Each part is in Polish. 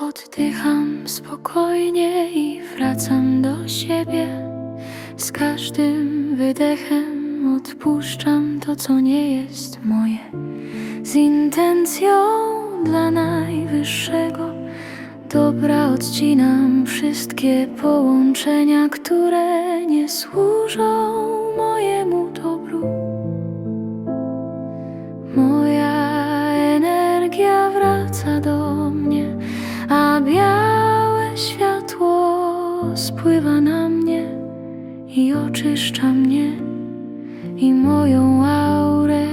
Oddycham spokojnie i wracam do siebie. Z każdym wydechem odpuszczam to, co nie jest moje. Z intencją dla najwyższego dobra odcinam wszystkie połączenia, które nie służą mojemu dobru. Moja energia wraca do spływa na mnie i oczyszcza mnie i moją aurę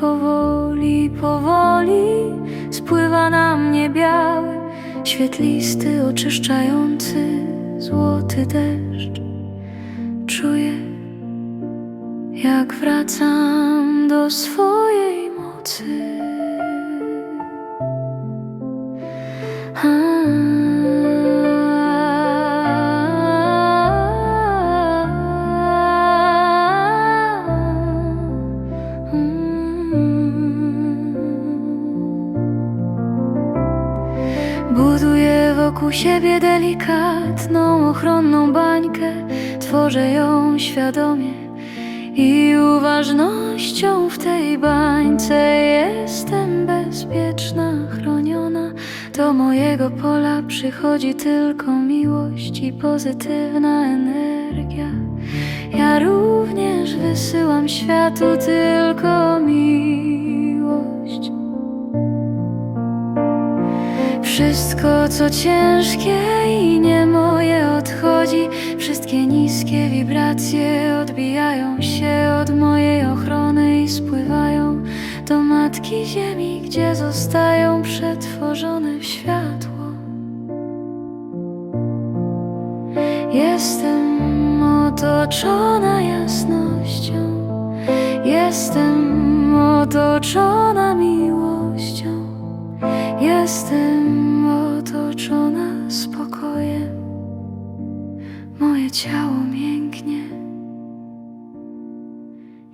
powoli, powoli spływa na mnie biały, świetlisty, oczyszczający, złoty deszcz. Czuję, jak wracam do swojej mocy. Buduję wokół siebie delikatną, ochronną bańkę, tworzę ją świadomie i uważnością w tej bańce jestem bezpieczna, chroniona. Do mojego pola przychodzi tylko miłość i pozytywna energia. Ja również wysyłam światu tylko miłość. Wszystko, co ciężkie i nie moje odchodzi, wszystkie niskie wibracje odbijają się od mojej ochrony i spływają do Matki Ziemi, gdzie zostają przetworzone w światło. Jestem otoczona jasnością, jestem otoczona miłością. Jestem otoczona spokojem, moje ciało mięknie.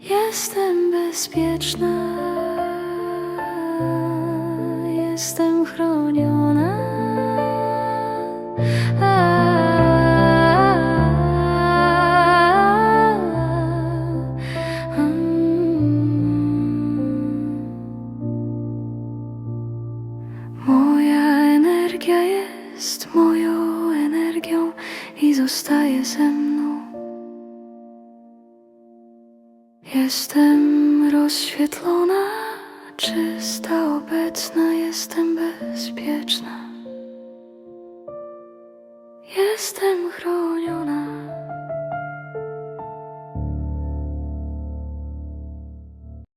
Jestem bezpieczna, jestem chroniona. Energia jest moją energią i zostaje ze mną. Jestem rozświetlona, czysta, obecna,